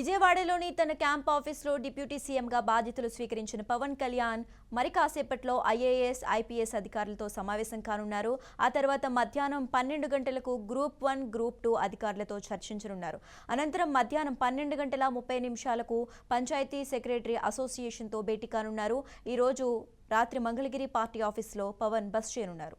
విజయవాడలోని తన క్యాంప్ ఆఫీస్లో డిప్యూటీ సీఎంగా బాధ్యతలు స్వీకరించిన పవన్ కళ్యాణ్ మరి కాసేపట్లో ఐఏఎస్ ఐపీఎస్ అధికారులతో సమావేశం కానున్నారు. ఆ తర్వాత మధ్యాహ్నం పన్నెండు గంటలకు గ్రూప్ వన్ గ్రూప్ టూ అధికారులతో చర్చించనున్నారు. అనంతరం మధ్యాహ్నం పన్నెండు గంటల ముప్పై నిమిషాలకు పంచాయతీ సెక్రటరీ అసోసియేషన్తో భేటీ కానున్నారు. ఈరోజు రాత్రి మంగళగిరి పార్టీ ఆఫీస్లో పవన్ బస్ చేయనున్నారు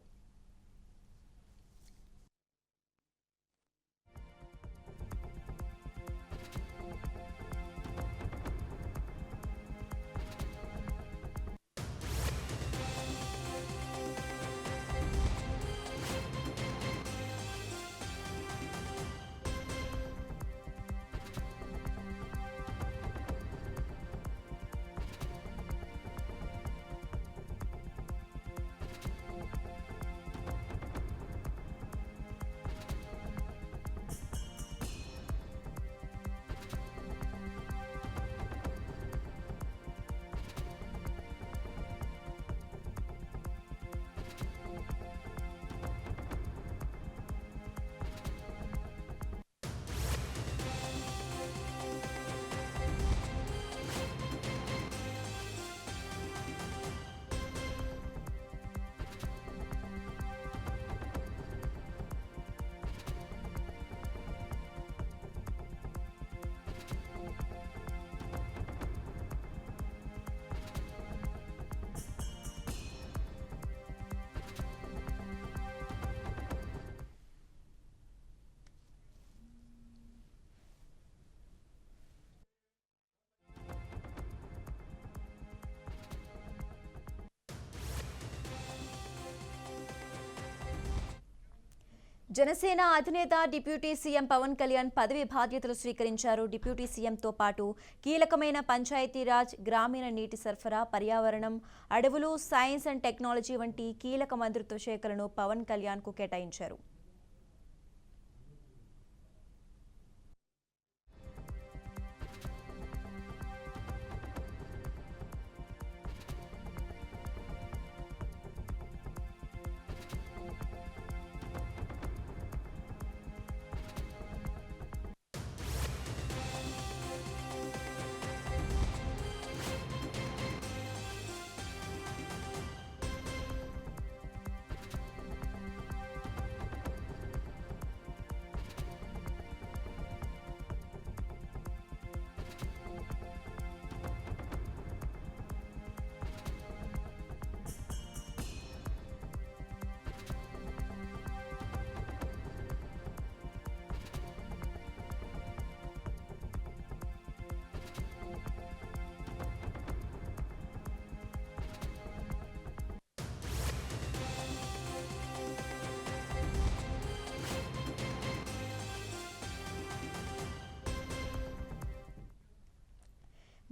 జనసేన అధినేత డిప్యూటీ సీఎం పవన్ కళ్యాణ్ పదవి బాధ్యతలు స్వీకరించారు. డిప్యూటీ సీఎంతో పాటు కీలకమైన పంచాయతీరాజ్ గ్రామీణ నీటి సరఫరా పర్యావరణం అడవులు సైన్స్ అండ్ టెక్నాలజీ వంటి కీలక మంత్రిత్వ శాఖలను పవన్ కళ్యాణ్కు కేటాయించారు.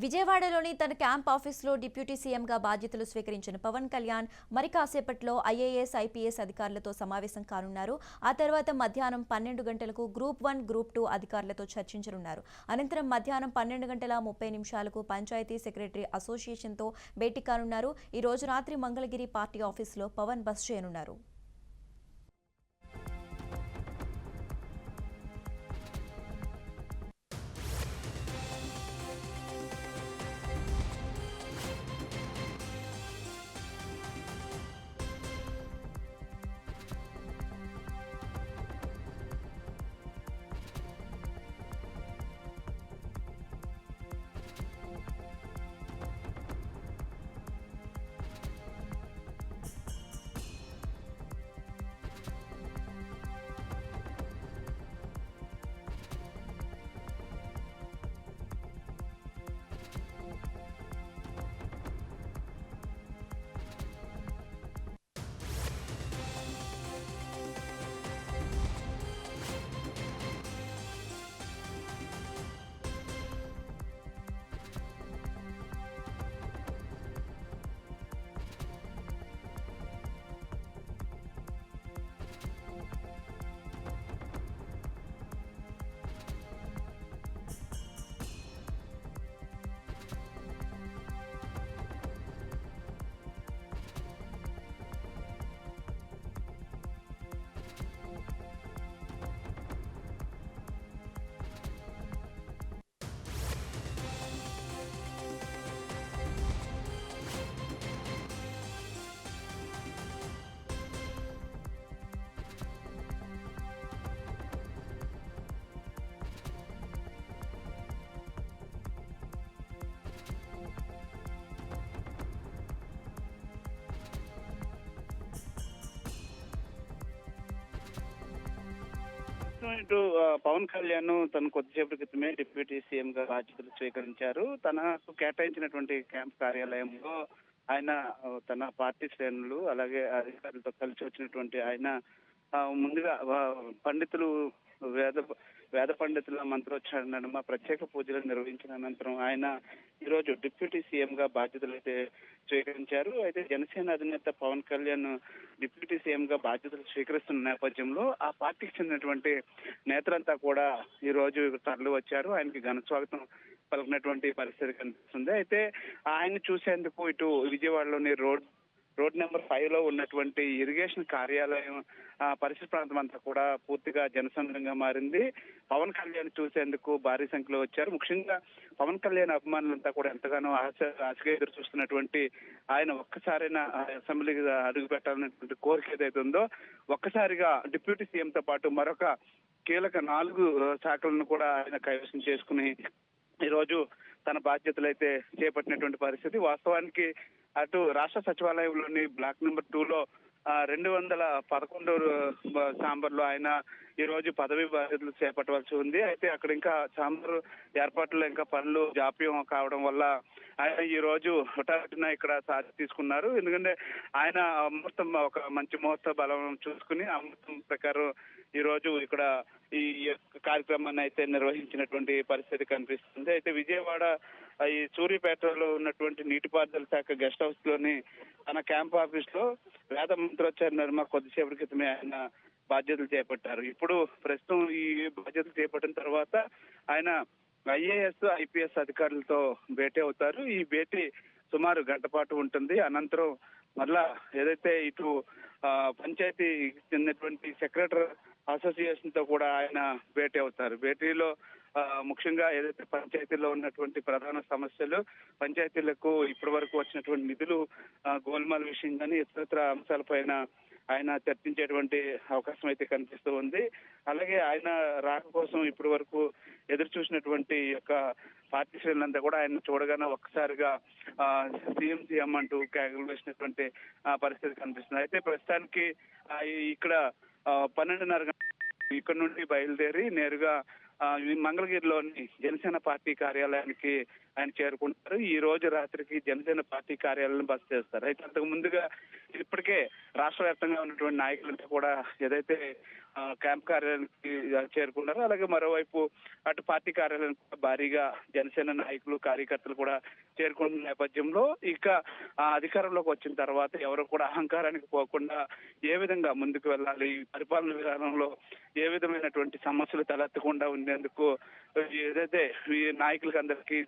విజయవాడలోని తన క్యాంప్ ఆఫీస్లో డిప్యూటీ సీఎంగా బాధ్యతలు స్వీకరించిన పవన్ కళ్యాణ్ మరి కాసేపట్లో ఐఏఎస్ ఐపీఎస్ అధికారులతో సమావేశం కానున్నారు. ఆ తర్వాత మధ్యాహ్నం పన్నెండు గంటలకు గ్రూప్ వన్ గ్రూప్ టూ అధికారులతో చర్చించనున్నారు. అనంతరం మధ్యాహ్నం పన్నెండు గంటల ముప్పై నిమిషాలకు పంచాయతీ సెక్రటరీ అసోసియేషన్తో భేటీ కానున్నారు. ఈ రోజు రాత్రి మంగళగిరి పార్టీ ఆఫీసులో పవన్ బస్ చేయనున్నారు. ఇటు పవన్ కళ్యాణ్ తను కొద్దిసేపటి క్రితమే డిప్యూటీ సీఎం గా బాధ్యతలు స్వీకరించారు. తనకు కేటాయించినటువంటి క్యాంప్ కార్యాలయంలో ఆయన తన పార్టీ శ్రేణులు అలాగే అధికారులతో కలిసి వచ్చినటువంటి ఆయన ముందుగా పండితులు వేద వేద పండితుల మంత్రోచ్చారణ నడుమ ప్రత్యేక పూజలు నిర్వహించిన అనంతరం ఆయన ఈరోజు డిప్యూటీ సీఎం గా బాధ్యతలు అయితే స్వీకరించారు. అయితే జనసేన అధినేత పవన్ కళ్యాణ్ డిప్యూటీ సీఎం గా బాధ్యతలు స్వీకరిస్తున్న నేపథ్యంలో ఆ పార్టీకి చెందినటువంటి నేతలంతా కూడా ఈ రోజు తరలి వచ్చారు ఆయనకి ఘన స్వాగతం పలికినటువంటి పరిస్థితి కనిపిస్తుంది. అయితే ఆయన చూసేందుకు ఇటు విజయవాడలోని రోడ్ రోడ్ నెంబర్ ఫైవ్లో ఉన్నటువంటి ఇరిగేషన్ కార్యాలయం పరిసర ప్రాంతం అంతా కూడా పూర్తిగా జనసంద్రంగా మారింది. పవన్ కళ్యాణ్ చూసేందుకు భారీ సంఖ్యలో వచ్చారు. ముఖ్యంగా పవన్ కళ్యాణ్ అభిమానులంతా కూడా ఎంతగానో ఆశ ఆశగా ఎదురు చూస్తున్నటువంటి ఆయన ఒక్కసారైనా ఆ అసెంబ్లీకి అడుగు పెట్టాలనేటువంటి కోరిక ఏదైతే ఉందో ఒక్కసారిగా డిప్యూటీ సీఎం తో పాటు మరొక కీలక నాలుగు శాఖలను కూడా ఆయన కైవసం చేసుకుని ఈరోజు తన బాధ్యతలు అయితే చేపట్టినటువంటి పరిస్థితి. వాస్తవానికి అటు రాష్ట్ర సచివాలయంలోని బ్లాక్ నెంబర్ టూ లో రెండు వందల పదకొండు సాంబర్లో ఆయన ఈ రోజు పదవి బాధ్యతలు చేపట్టవలసి ఉంది. అయితే అక్కడ ఇంకా సాంబర్ ఏర్పాట్లు ఇంకా పనులు జాప్యం కావడం వల్ల ఆయన ఈ రోజు హుటాహుటిన ఇక్కడ సాధి తీసుకున్నారు. ఎందుకంటే ఆయన అమృతం ఒక మంచి ముహూర్త బలం చూసుకుని అమృతం ప్రకారం ఈ రోజు ఇక్కడ ఈ కార్యక్రమాన్ని అయితే నిర్వహించినటువంటి పరిస్థితి కనిపిస్తుంది. అయితే విజయవాడ ఈ సూర్యపేటలో ఉన్నటువంటి నీటిపారుదల శాఖ గెస్ట్ హౌస్లోని తన క్యాంప్ ఆఫీస్లో వేద మంత్రోచ్చారణ నర్మ కొద్దిసేపటి క్రితమే ఆయన బాధ్యతలు చేపట్టారు. ఇప్పుడు ప్రస్తుతం ఈ బాధ్యతలు చేపట్టిన తర్వాత ఆయన ఐఏఎస్ ఐపీఎస్ అధికారులతో భేటీ అవుతారు. ఈ భేటీ సుమారు గంట పాటు ఉంటుంది. అనంతరం మళ్ళా ఏదైతే ఇటు పంచాయతీ చెందినటువంటి సెక్రటరీ అసోసియేషన్తో కూడా ఆయన భేటీ అవుతారు. భేటీలో ముఖ్యంగా ఏదైతే పంచాయతీలో ఉన్నటువంటి ప్రధాన సమస్యలు పంచాయతీలకు ఇప్పటి వరకు వచ్చినటువంటి నిధులు గోల్మాల గోల్మాల్ విషయం కానీ ఇతరత్ర అంశాలపైన ఆయన చర్చించేటువంటి అవకాశం అయితే కనిపిస్తూ ఉంది. అలాగే ఆయన రాక కోసం ఇప్పటి వరకు ఎదురు చూసినటువంటి యొక్క పార్టీ శ్రేణులంతా కూడా ఆయన చూడగానే ఒక్కసారిగా సీఎం సీఎం అంటూ కేకలు వేసినటువంటి పరిస్థితి కనిపిస్తుంది. అయితే ప్రస్తుతానికి ఇక్కడ పన్నెండున్నర ఇక్కడ నుండి బయలుదేరి నేరుగా మంగళగిరిలోని జనసేన పార్టీ కార్యాలయానికి ఆయన చేరుకుంటారు ఈ రోజు రాత్రికి జనసేన పార్టీ కార్యాలయం బస్ చేస్తారు. అయితే అంతకు ముందుగా ఇప్పటికే రాష్ట్ర వ్యాప్తంగా ఉన్నటువంటి నాయకులంతా కూడా ఏదైతే క్యాంప్ కార్యాలయానికి చేరుకున్నారో అలాగే మరోవైపు అటు పార్టీ కార్యాలయం కూడా భారీగా జనసేన నాయకులు కార్యకర్తలు కూడా చేరుకుంటున్న నేపథ్యంలో ఇక అధికారంలోకి వచ్చిన తర్వాత ఎవరు కూడా అహంకారానికి పోకుండా ఏ విధంగా ముందుకు వెళ్ళాలి? ఈ పరిపాలన విధానంలో ఏ విధమైనటువంటి సమస్యలు తలెత్తకుండా ఉండేందుకు ఏదైతే ఈ నాయకులకి అందరికీ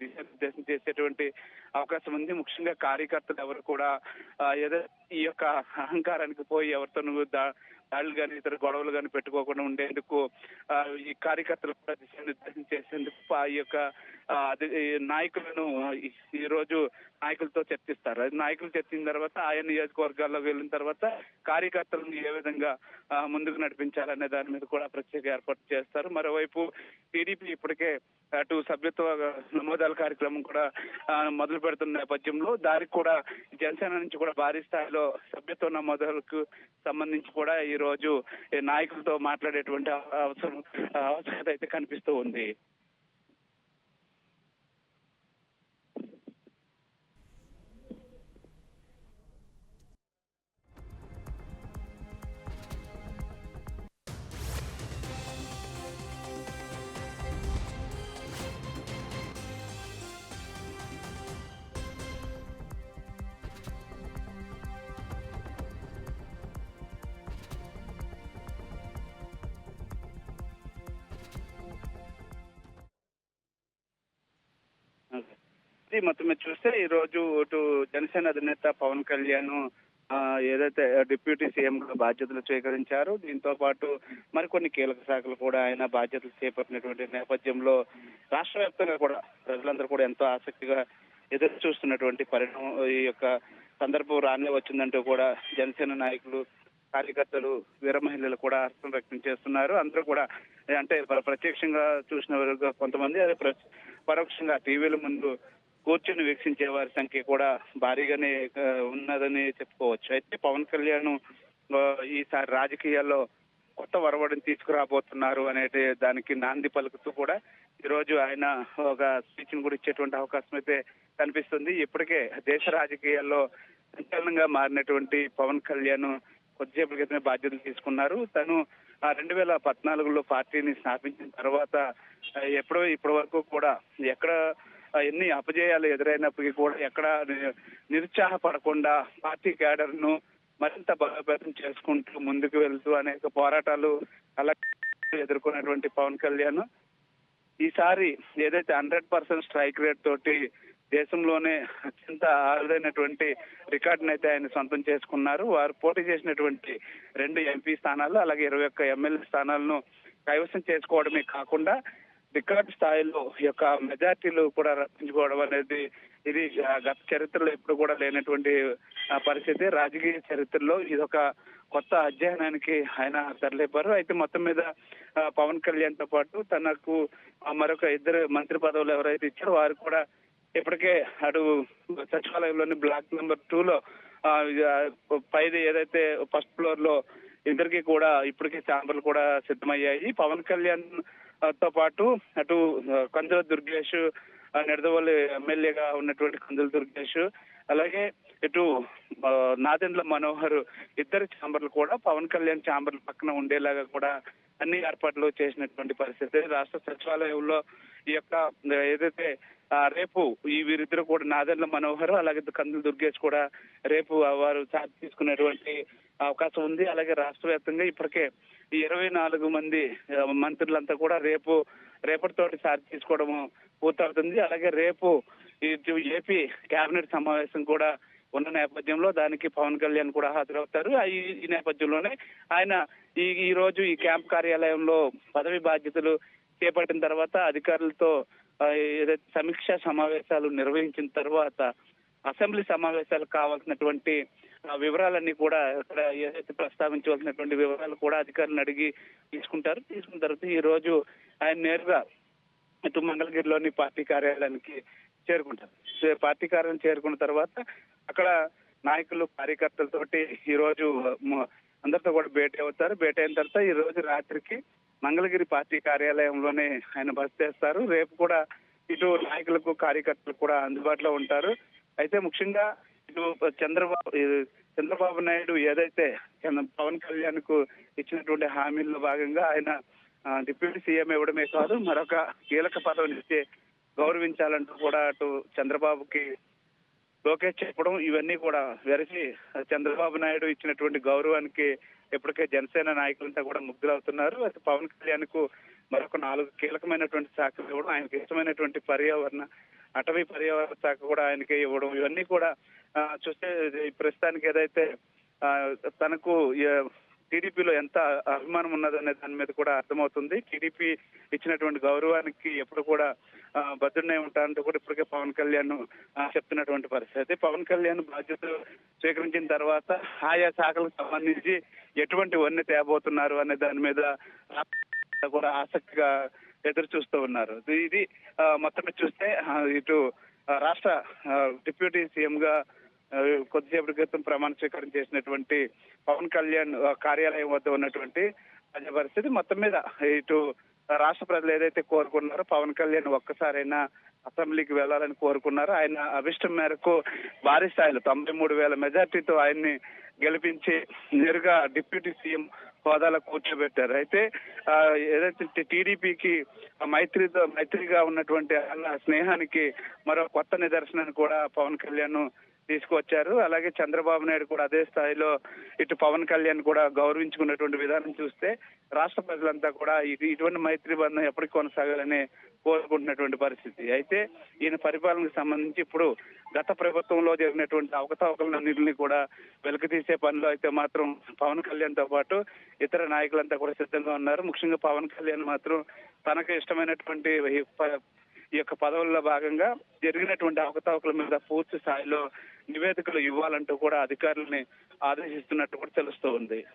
దిశానిర్దేశం చేసేటువంటి అవకాశం ఉంది. ముఖ్యంగా కార్యకర్తలు ఎవరు కూడా ఏదో ఈ యొక్క అహంకారానికి పోయి ఎవరితో నువ్వు దా- దాడులు కానీ ఇతర గొడవలు కానీ పెట్టుకోకుండా ఉండేందుకు ఈ కార్యకర్తలు కూడా దిశానిర్దేశం చేసేందుకు ఆ ఈ యొక్క నాయకులను ఈ- రోజు నాయకులతో చర్చిస్తారు. నాయకులు చర్చించిన తర్వాత ఆయా నియోజకవర్గాల్లో వెళ్ళిన తర్వాత కార్యకర్తలను ఏ విధంగా ముందుకు నడిపించాలనే దాని మీద కూడా ప్రత్యేక ఏర్పాటు చేస్తారు. మరోవైపు టీడీపీ ఇప్పటికే అటు సభ్యత్వ నమోదాల కార్యక్రమం కూడా మొదలు పెడుతున్న నేపథ్యంలో దానికి కూడా జనసేన నుంచి కూడా భారీ స్థాయిలో సభ్యత్వ నమోదాలకు సంబంధించి కూడా ఈ రోజు నాయకులతో మాట్లాడేటువంటి అవసరం అవసరత అయితే కనిపిస్తూ ఉంది. ఇది మొత్తం మీద చూస్తే ఈ రోజు ఇటు జనసేన అధినేత పవన్ కళ్యాణ్ ఏదైతే డిప్యూటీ సీఎం గా బాధ్యతలు స్వీకరించారు దీంతో పాటు మరికొన్ని కీలక శాఖలు కూడా ఆయన బాధ్యతలు చేపట్టినటువంటి నేపథ్యంలో రాష్ట్ర వ్యాప్తంగా కూడా ప్రజలందరూ కూడా ఎంతో ఆసక్తిగా ఎదురు చూస్తున్నటువంటి పరిణామం ఈ యొక్క సందర్భం రానే వచ్చిందంటూ కూడా జనసేన నాయకులు కార్యకర్తలు వీర మహిళలు కూడా హర్షం వ్యక్తం చేస్తున్నారు. అందరూ కూడా అంటే ప్రత్యక్షంగా చూసిన వారు కొంతమంది అదే ప్ర- పరోక్షంగా టీవీల ముందు కూర్చొని వీక్షించే వారి సంఖ్య కూడా భారీగానే ఉన్నదని చెప్పుకోవచ్చు. అయితే పవన్ కళ్యాణ్ ఈసారి రాజకీయాల్లో కొత్త వరవడిని తీసుకురాబోతున్నారు అనేది దానికి నాంది పలుకుతూ కూడా ఈరోజు ఆయన ఒక స్పీచ్ని కూడా ఇచ్చేటువంటి అవకాశం అయితే కనిపిస్తుంది. ఇప్పటికే దేశ రాజకీయాల్లో సంచలనంగా మారినటువంటి పవన్ కళ్యాణ్ కొద్దిసేపటి క్రితమే బాధ్యతలు తీసుకున్నారు. తను ఆ రెండు వేల పద్నాలుగులో పార్టీని స్థాపించిన తర్వాత ఎప్పుడో ఇప్పటి వరకు కూడా ఎక్కడ ఎన్ని అపజయాలు ఎదురైనప్పటికీ కూడా ఎక్కడ ని- నిరుత్సాహపడకుండా పార్టీ క్యాడర్ను మరింత బలోపేతం చేసుకుంటూ ముందుకు వెళ్తూ అనేక పోరాటాలు అలా ఎదుర్కొన్నటువంటి పవన్ కళ్యాణ్. ఈసారి ఏదైతే హండ్రెడ్ పర్సెంట్ స్ట్రైక్ రేట్ తోటి దేశంలోనే అత్యంత అరుదైనటువంటి రికార్డును అయితే ఆయన సొంతం చేసుకున్నారు. వారు పోటీ చేసినటువంటి రెండు ఎంపీ స్థానాలు అలాగే ఇరవై ఒక్క ఎమ్మెల్యే స్థానాలను కైవసం చేసుకోవడమే కాకుండా రికార్డు స్థాయిలో ఈ యొక్క మెజార్టీలు కూడా రప్పించుకోవడం అనేది ఇది గత చరిత్రలో ఎప్పుడు కూడా లేనటువంటి పరిస్థితి. రాజకీయ చరిత్రలో ఇది ఒక కొత్త అధ్యయనానికి ఆయన తరలిపారు. అయితే మొత్తం మీద పవన్ కళ్యాణ్తో పాటు తనకు మరొక ఇద్దరు మంత్రి పదవులు ఎవరైతే ఇచ్చారో వారు కూడా ఇప్పటికే అటు సచివాలయంలోని బ్లాక్ నెంబర్ టూ లో పైది ఏదైతే ఫస్ట్ ఫ్లోర్లో ఇద్దరికి కూడా ఇప్పటికే శాంపుల్ కూడా సిద్ధమయ్యాయి. పవన్ కళ్యాణ్తో పాటు అటు ఆ, కందుల దుర్గేష్ నిడదవల్లి ఎమ్మెల్యేగా ఉన్నటువంటి కందుల దుర్గేష్ అలాగే ఇటు నాదెండ్ల మనోహర్ ఇద్దరు ఛాంబర్లు కూడా పవన్ కళ్యాణ్ ఛాంబర్ల పక్కన ఉండేలాగా కూడా అన్ని ఏర్పాట్లు చేసినటువంటి పరిస్థితి. రాష్ట్ర సచివాలయంలో ఈ యొక్క ఏదైతే రేపు ఈ వీరిద్దరు కూడా నాదెల్ల మనోహర్ అలాగే కందుల దుర్గేష్ కూడా రేపు వారు ఛార్జ్ తీసుకునేటువంటి అవకాశం ఉంది. అలాగే రాష్ట్ర వ్యాప్తంగా ఇప్పటికే ఇరవై నాలుగు మంది మంత్రులంతా కూడా రేపు రేపటితోటి ఛార్జ్ తీసుకోవడం పూర్తవుతుంది. అలాగే రేపు ఏపీ కేబినెట్ సమావేశం కూడా ఉన్న నేపథ్యంలో దానికి పవన్ కళ్యాణ్ కూడా హాజరవుతారు. ఆ ఈ- నేపథ్యంలోనే ఆయన ఈ ఈ రోజు ఈ క్యాంప్ కార్యాలయంలో పదవి బాధ్యతలు చేపట్టిన తర్వాత అధికారులతో ఏదైతే సమీక్షా సమావేశాలు నిర్వహించిన తర్వాత అసెంబ్లీ సమావేశాలు కావాల్సినటువంటి వివరాలన్నీ కూడా ఇక్కడ ఏదైతే ప్రస్తావించవలసినటువంటి వివరాలు కూడా అధికారులను అడిగి తీసుకుంటారు. తీసుకున్న తర్వాత ఈ రోజు ఆయన నేరుగా ఇటు మంగళగిరిలోని పార్టీ కార్యాలయానికి చేరుకుంటారు. పార్టీ కార్యాలయం చేరుకున్న తర్వాత అక్కడ నాయకులు కార్యకర్తలతోటి ఈ రోజు అందరితో కూడా భేటీ అవుతారు. భేటీ అయిన తర్వాత ఈ రోజు రాత్రికి మంగళగిరి పార్టీ కార్యాలయంలోనే ఆయన బస చేస్తారు. రేపు కూడా ఇటు నాయకులకు కార్యకర్తలకు కూడా అందుబాటులో ఉంటారు. అయితే ముఖ్యంగా ఇటు చంద్రబాబు చంద్రబాబు నాయుడు ఏదైతే చంద్ర- పవన్ కళ్యాణ్కు ఇచ్చినటువంటి హామీల్లో భాగంగా ఆయన డిప్యూటీ సీఎం ఇవ్వడమే కాదు మరొక కీలక పదవిని ఇచ్చి గౌరవించాలంటూ కూడా అటు చంద్రబాబుకి లోకేష్ చెప్పడం ఇవన్నీ కూడా వెరసి చంద్రబాబు నాయుడు ఇచ్చినటువంటి గౌరవానికి ఇప్పటికే జనసేన నాయకులంతా కూడా ముగ్ధులవుతున్నారు. అయితే పవన్ కళ్యాణ్కు మరొక నాలుగు కీలకమైనటువంటి శాఖలు ఇవ్వడం ఆయనకి ఇష్టమైనటువంటి పర్యావరణ అటవీ పర్యావరణ శాఖ కూడా ఆయనకి ఇవ్వడం ఇవన్నీ కూడా చూస్తే ప్రస్తుతానికి ఏదైతే తనకు టీడీపీలో ఎంత అభిమానం ఉన్నదనే దాని మీద కూడా అర్థమవుతుంది. టీడీపీ ఇచ్చినటువంటి గౌరవానికి ఎప్పుడు కూడా బద్దుడై ఉంటారంటూ కూడా ఇప్పటికే పవన్ కళ్యాణ్ చెప్తున్నటువంటి పరిస్థితి. పవన్ కళ్యాణ్ బాధ్యతలు స్వీకరించిన తర్వాత ఆయా శాఖలకు సంబంధించి ఎటువంటి వన్నీ తేబోతున్నారు అనే దాని మీద కూడా ఆసక్తిగా ఎదురు చూస్తూ ఉన్నారు. ఇది మొత్తం చూస్తే ఇటు రాష్ట్ర డిప్యూటీ సీఎం గా కొద్దిసేపటి క్రితం ప్రమాణ స్వీకారం చేసినటువంటి పవన్ కళ్యాణ్ కార్యాలయం వద్ద ఉన్నటువంటి తాజా పరిస్థితి మొత్తం మీద ఇటు రాష్ట్ర ప్రజలు ఏదైతే కోరుకున్నారో పవన్ కళ్యాణ్ ఒక్కసారైనా అసెంబ్లీకి వెళ్ళాలని కోరుకున్నారు ఆయన అభిష్టం మేరకు భారీ స్థాయిలో తొంభై మూడు వేల మెజార్టీతో ఆయన్ని గెలిపించి నేరుగా డిప్యూటీ సీఎం హోదాలో కూర్చోబెట్టారు. అయితే ఏదైతే టీడీపీకి మైత్రితో మైత్రిగా ఉన్నటువంటి స్నేహానికి మరో కొత్త నిదర్శనాన్ని కూడా పవన్ కళ్యాణ్ తీసుకువచ్చారు అలాగే చంద్రబాబు నాయుడు కూడా అదే స్థాయిలో ఇటు పవన్ కళ్యాణ్ కూడా గౌరవించుకున్నటువంటి విధానం చూస్తే రాష్ట్ర ప్రజలంతా కూడా ఇది ఇటువంటి మైత్రి బంధం ఎప్పటికి కొనసాగాలని కోరుకుంటున్నటువంటి పరిస్థితి. అయితే ఈయన పరిపాలనకు సంబంధించి ఇప్పుడు గత ప్రభుత్వంలో జరిగినటువంటి అవకతవకలన్నింటినీ కూడా వెలికితీసే పనిలో అయితే మాత్రం పవన్ కళ్యాణ్తో పాటు ఇతర నాయకులంతా కూడా సిద్ధంగా ఉన్నారు. ముఖ్యంగా పవన్ కళ్యాణ్ మాత్రం తనకు ఇష్టమైనటువంటి ఈ యొక్క పదవుల్లో భాగంగా జరిగినటువంటి అవకతవకల మీద పూర్తి స్థాయిలో నివేదికలు ఇవ్వాలంటూ కూడా అధికారులని ఆదేశిస్తున్నట్టు కూడా తెలుస్తూ ఉంది.